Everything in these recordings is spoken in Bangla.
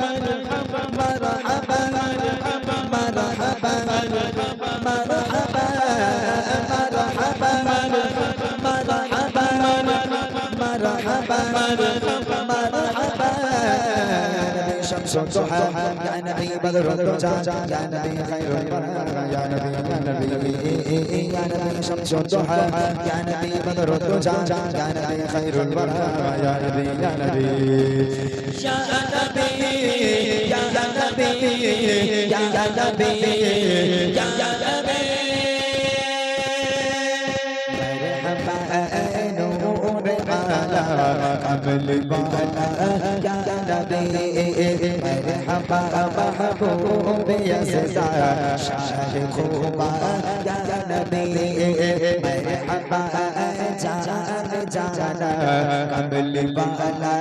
مرحبا مرحبا مرحبا الضحى يا نبي بدر الدجى يا نبي خير البرايا يا نبي يا نبي يا نبي شمس الضحى يا نبي بدر الدجى يا نبي خير البرايا يا نبي يا نبي يا نبي يا نبي يا نبي يا نبي वाला कबल वाला क्या नबी मरहबा महबूब यसदा शाह खुबा क्या नबी मरहबा जान जाना कबल वाला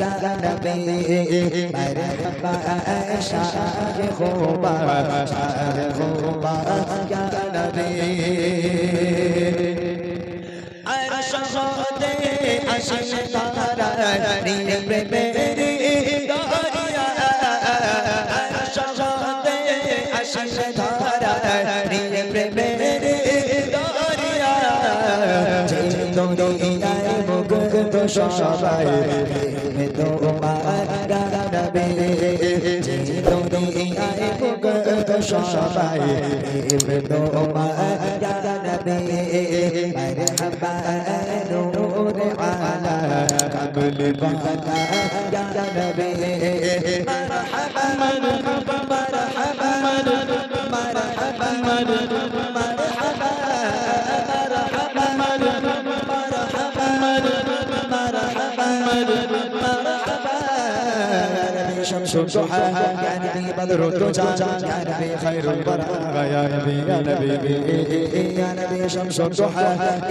क्या नबी मरहबा शाह खुबा शाह खुबा क्या नबी দুনিয়ায় মুগ্ধ সবাই প্রেমে তোমার নবী দুনিয়ায় মুগ্ধ সবাই প্রেমে তোমার নূর আলা কাবুল বালা ইয়া شمس الضحى يا نبي بدر الدجى يا نبي خير البرايا يا نبي يا نبي يا نبي شمس الضحى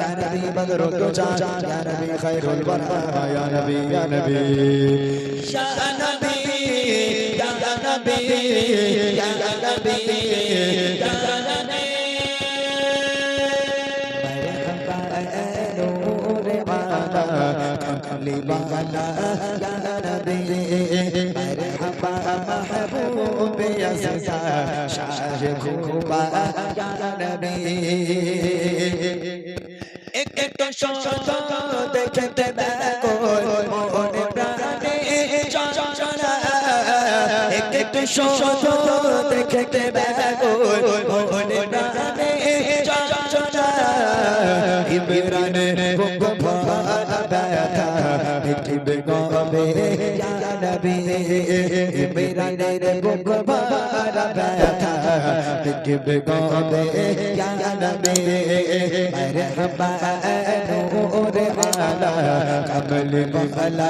يا نبي بدر الدجى يا نبي خير البرايا يا نبي يا نبي يا نبي يا نبي يا نبي يا نبي نور على दीवाना यारा दे मरहबा महबूब अज़ा शाह खूबा यारा दे एक एक तो शो शो देखते बैको मोहन प्राणे शो शो एक एक तो शो शो देखते बैको मोहन प्राणे शो शो इमरान को भादा था ইয়া মারহাবা নূর আলা কমল বলা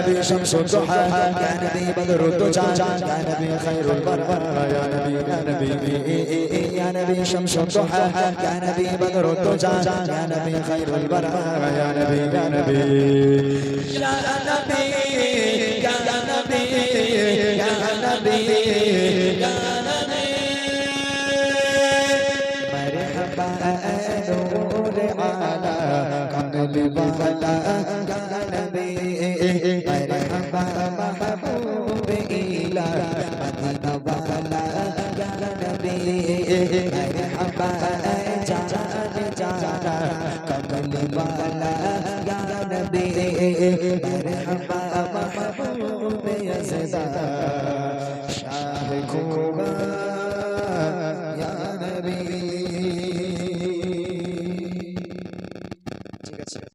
نبي شمس الضحى يا نبي بدر الدجى يا نبي خير البرايا يا نبي يا نبي يا نبي شمس الضحى يا نبي بدر الدجى يا نبي خير البرايا يا نبي يا نبي يا نبي يا نبي يا نبي يا نبي مرحبا نور على মদিনা মদিনাওয়ালা ইয়া নবী মারহাবা জান জানা কমলওয়ালা ইয়া নবী মারহাবা, মাহবুব ইয়াসদা শাহ খো